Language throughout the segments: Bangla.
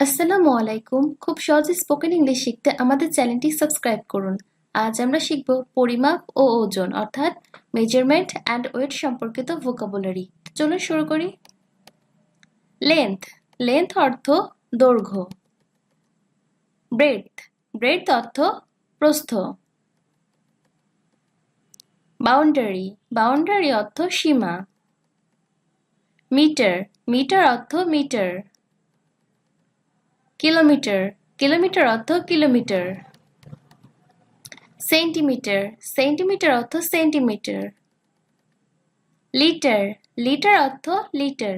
আসসালামু আলাইকুম। খুব সহজে স্পোকেন ইংলিশ শিখতে আমাদের চ্যানেলটি সাবস্ক্রাইব করুন। আজ আমরা শিখব পরিমাপ ও ওজন, অর্থাৎ মেজারমেন্ট অ্যান্ড ওয়েট সম্পর্কিত ভোকাবুলারি চলুন শুরু করি। লেন্থ লেন্থ অর্থ দৈর্ঘ্য। ব্রেডথ ব্রেডথ অর্থ প্রস্থ। বাউন্ডারি বাউন্ডারি অর্থ সীমা। মিটার মিটার অর্থ মিটার কিলোমিটার কিলোমিটার অর্থ কিলোমিটার। সেন্টিমিটার সেন্টিমিটার অর্থ সেন্টিমিটার। লিটার লিটার অর্থ লিটার।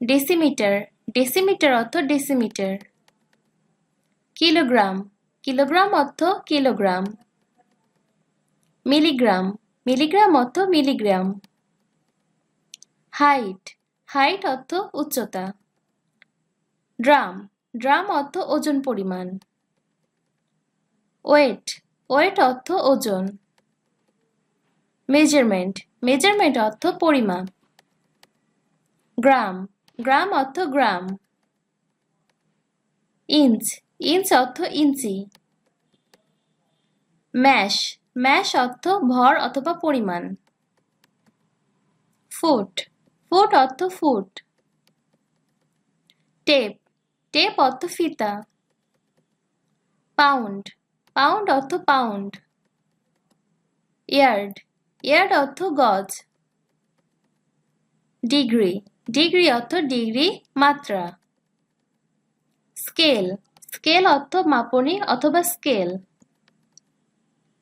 ডেসিমিটার ডেসিমিটার অর্থ ডেসিমিটার। কিলোগ্রাম কিলোগ্রাম অর্থ কিলোগ্রাম। মিলিগ্রাম মিলিগ্রাম অর্থ মিলিগ্রাম। হাইট হাইট অর্থ উচ্চতা। ড্রাম ড্রাম অর্থ ওজন পরিমাণ। ওয়েট ওয়েট অর্থ ওজন। মেজারমেন্ট মেজারমেন্ট অর্থ পরিমাপ। গ্রাম গ্রাম অর্থ গ্রাম। ইঞ্চ ইঞ্চ অর্থ ইঞ্চি। ম্যাশ ম্যাশ অর্থ ভর অথবা পরিমাণ। ফুট ফুট অর্থ ফুট। টেপ টেপ অর্থ ফিতা। পাউন্ড। পাউন্ড অর্থ পাউন্ড। ইয়ার্ড। ইয়ার্ড অর্থ গজ। ডিগ্রি। ডিগ্রি অর্থ ডিগ্রি মাত্রা। স্কেল। স্কেল অর্থ মাপনি অথবা স্কেল।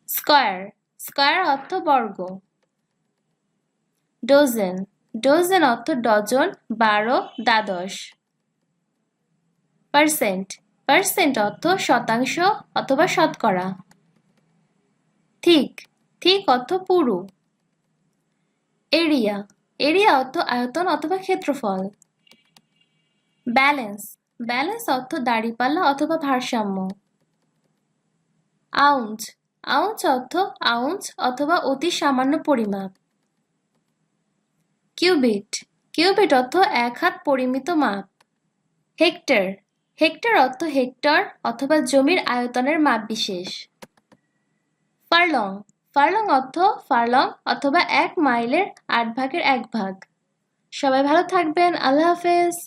স্কয়ার। স্কয়ার অর্থ বর্গ। ডোজেন। ডোজেন অর্থ ডজন, বারো, দ্বাদশ। পার্সেন্ট পার্সেন্ট অর্থ শতাংশ অথবা শতকরা। ঠিক ঠিক অর্থ পুরু। এরিয়া এরিয়া অর্থ আয়তন অথবা ক্ষেত্রফল। ব্যালেন্স ব্যালেন্স অর্থ দাড়িপাল্লা অথবা ভারসাম্য। আউন্স আউন্স অর্থ আউন্স অথবা অতি সামান্য পরিমাপ। কিউবিট কিউবিট অর্থ এক হাত পরিমিত মাপ। হেক্টর হেক্টর অর্থ হেক্টর অথবা জমির আয়তনের মাপ বিশেষ ফার্লং। ফার্লং অর্থ ফার্লং অথবা এক মাইলের আট ভাগের এক ভাগ। সবাই ভালো থাকবেন। আল্লাহ হাফেজ।